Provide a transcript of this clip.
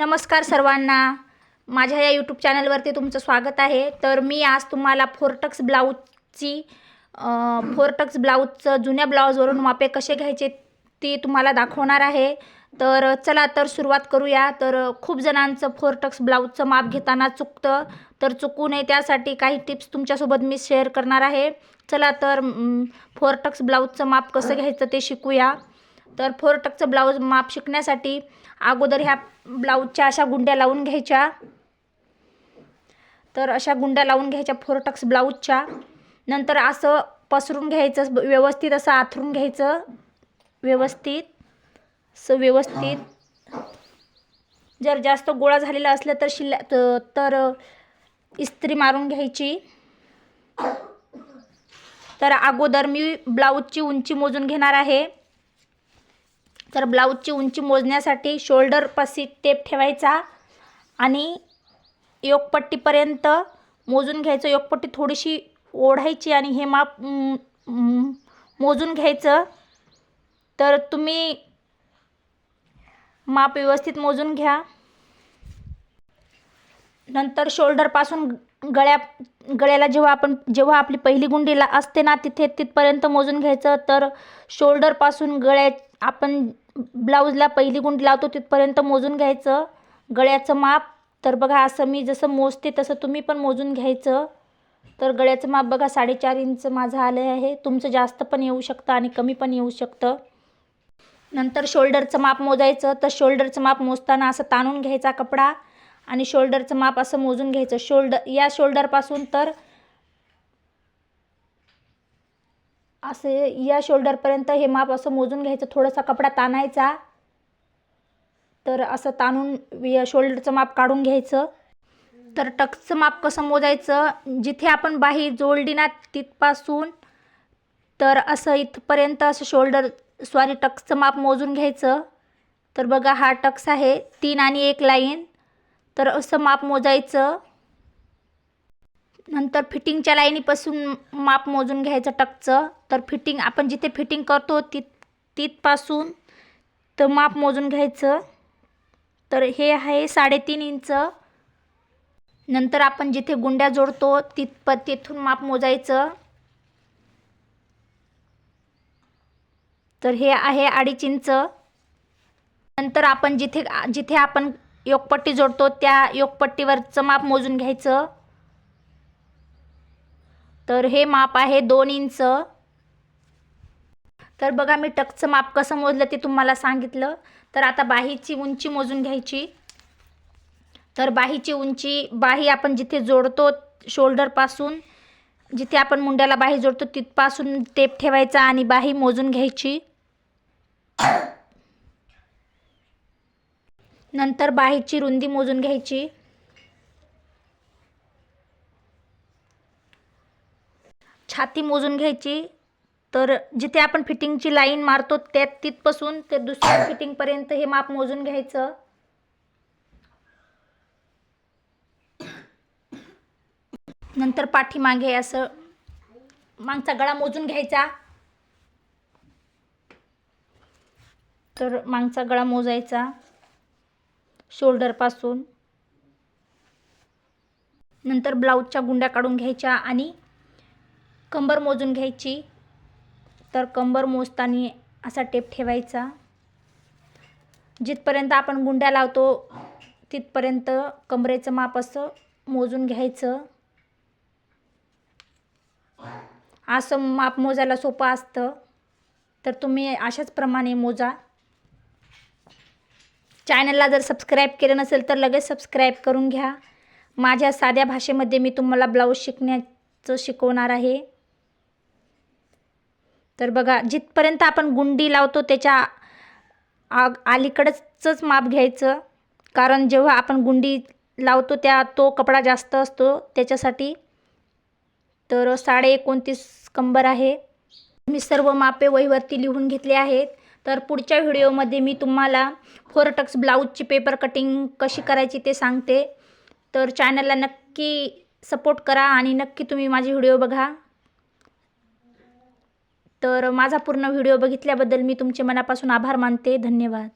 नमस्कार सर्वांना. माझ्या या यूट्यूब चॅनलवरती तुमचं स्वागत आहे. तर मी आज तुम्हाला फोरटक्स ब्लाऊजची फोरटक्स ब्लाऊजचं जुन्या ब्लाऊजवरून मापे कसे घ्यायचे ते तुम्हाला दाखवणार आहे. तर चला तर सुरुवात करूया. तर खूप जणांचं फोरटक्स ब्लाऊजचं माप घेताना चुकतं. तर चुकू नये त्यासाठी काही टिप्स तुमच्यासोबत मी शेअर करणार आहे. चला तर फोरटक्स ब्लाऊजचं माप कसं घ्यायचं ते शिकूया. तर फोर टकचं ब्लाऊज माप शिकण्यासाठी अगोदर ह्या ब्लाऊजच्या अशा गुंड्या लावून घ्यायच्या. तर अशा गुंड्या लावून घ्यायच्या फोर टक्स ब्लाऊजच्या. नंतर असं पसरून घ्यायचं व्यवस्थित असं आथरून घ्यायचं. व्यवस्थित. असं व्यवस्थित. जर जास्त गोळा झालेला असलं तर शिल्ल्या तर इस्त्री मारून घ्यायची. तर अगोदर मी ब्लाऊजची उंची मोजून घेणार आहे. तर ब्लाऊजची उंची मोजण्यासाठी शोल्डरपाशी टेप ठेवायचा आणि योगपट्टीपर्यंत मोजून घ्यायचं. योगपट्टी थोडीशी ओढायची आणि हे माप मोजून घ्यायचं. तर तुम्ही माप व्यवस्थित मोजून घ्या. नंतर शोल्डरपासून गळ्या गळ्याला जेव्हा आपण जेव्हा आपली पहिली गुंडीला असते ना तिथे तिथपर्यंत मोजून घ्यायचं. तर शोल्डरपासून गळ्या आपण ब्लाऊजला पहिली गुंड लावतो तिथपर्यंत मोजून घ्यायचं. गळ्याचं माप तर बघा असं मी जसं मोजते तसं तुम्ही पण मोजून घ्यायचं. तर गळ्याचं माप बघा साडेचार इंच माझं आलं आहे. तुमचं जास्त पण येऊ शकतं आणि कमी पण येऊ शकतं. नंतर शोल्डरचं माप मोजायचं. तर शोल्डरचं माप मोजताना असं ताणून घ्यायचा कपडा आणि शोल्डरचं माप असं मोजून घ्यायचं. शोल्डर या शोल्डरपासून तर असे या शोल्डरपर्यंत हे माप असं मोजून घ्यायचं थोडासा कपडा ताणायचा. तर असं ताणून या शोल्डरचं माप काढून घ्यायचं. तर टक्सचं माप कसं मोजायचं? जिथे आपण बाही जोडली ना तिथपासून तर असं इथपर्यंत असं शोल्डर सॉरी टक्सचं माप मोजून घ्यायचं. तर बघा हा टक्स आहे तीन आणि एक लाईन. तर असं माप मोजायचं. नंतर फिटिंगच्या लाईनीपासून माप मोजून घ्यायचं टकचं. तर फिटिंग आपण जिथे फिटिंग करतो तिथ तिथपासून तर माप मोजून घ्यायचं. तर हे आहे साडेतीन इंच. नंतर आपण जिथे गुंड्या जोडतो तिथप तिथून माप मोजायचं. तर हे आहे अडीच इंच. नंतर आपण जिथे जिथे आपण योगपट्टी जोडतो त्या योगपट्टीवरचं माप मोजून घ्यायचं. तर हे माप आहे दोन इंच. तर बघा मी टकचं माप कसं मोजलं ते तुम्हाला सांगितलं. तर आता बाहीची उंची मोजून घ्यायची. तर बाहीची उंची बाही आपण जिथे जोडतो शोल्डरपासून जिथे आपण मुंड्याला बाही जोडतो तिथपासून टेप ठेवायचा आणि बाही मोजून घ्यायची. नंतर बाहीची रुंदी मोजून घ्यायची. छाती मोजून घ्यायची. तर जिथे आपण फिटिंगची लाईन मारतो त्या तिथपासून ते दुसऱ्या फिटिंगपर्यंत हे माप मोजून घ्यायचं. नंतर पाठीमागे असं मागचा गळा मोजून घ्यायचा. तर मागचा गळा मोजायचा. शोल्डरपासून नंतर ब्लाऊजच्या गुंड्या काढून घ्यायच्या आणि कंबर मोजून घ्यायची. तर कंबर मोजताना असा टेप ठेवायचा. जिथपर्यंत आपण गुंड्या लावतो तिथपर्यंत कमरेचं माप असं मोजून घ्यायचं. असं माप मोजायला सोपं असतं. तर तुम्ही अशाच प्रमाणे मोजा. चॅनलला जर सबस्क्राईब केलं नसेल तर लगेच सबस्क्राईब करून घ्या. माझ्या साध्या भाषेमध्ये मी तुम्हाला ब्लाऊज शिकण्याचं शिकवणार आहे. तर बघा जिथपर्यंत आपण गुंडी लावतो त्याच्या आग अलीकडचंच माप घ्यायचं. कारण जेव्हा आपण गुंडी लावतो त्या तो कपडा जास्त असतो त्याच्यासाठी. तर साडे एकोणतीस कंबर आहे. मी सर्व मापे वहीवरती लिहून घेतले आहेत. तर पुढच्या व्हिडिओमध्ये मी तुम्हाला फोरटक्स ब्लाऊजची पेपर कटिंग कशी करायची ते सांगते. तर चॅनलला नक्की सपोर्ट करा आणि नक्की तुम्ही माझे व्हिडिओ बघा. तर माझा पूर्ण व्हिडिओ बघितल्याबद्दल मी तुमचे मनापासून आभार मानते. धन्यवाद.